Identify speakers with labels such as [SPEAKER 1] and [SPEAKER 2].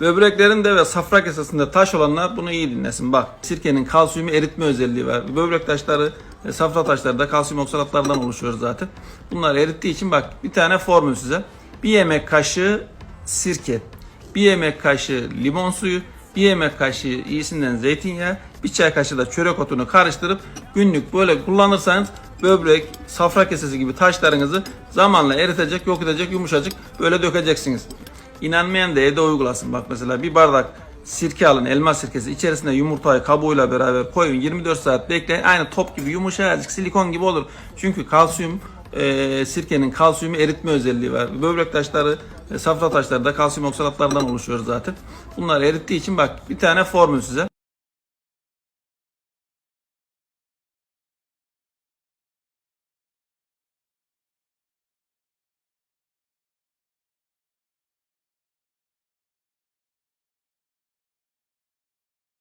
[SPEAKER 1] Böbreklerinde ve safra kesesinde taş olanlar bunu iyi dinlesin. Bak sirkenin kalsiyumu eritme özelliği var. Böbrek taşları, e, safra taşları da kalsiyum oksalatlardan oluşuyor zaten. Bunlar erittiği için bak bir tane formül size. Bir yemek kaşığı sirke, bir yemek kaşığı limon suyu, bir yemek kaşığı iyisinden zeytinyağı, bir çay kaşığı da çörek otunu karıştırıp günlük böyle kullanırsanız böbrek, safra kesesi gibi taşlarınızı zamanla eritecek, yok edecek, yumuşacık böyle dökeceksiniz. İnanmayan da evde uygulasın. Bak mesela bir bardak sirke alın, elma sirkesi. içerisine yumurtayı kabuğuyla beraber koyun. 24 saat bekleyin. Aynı top gibi yumuşacık silikon gibi olur. Çünkü kalsiyum e, sirkenin kalsiyumu eritme özelliği var. Böbrek taşları, e, safra taşları da kalsiyum oksalatlardan oluşuyor zaten. Bunlar erittiği için bak bir tane formül size.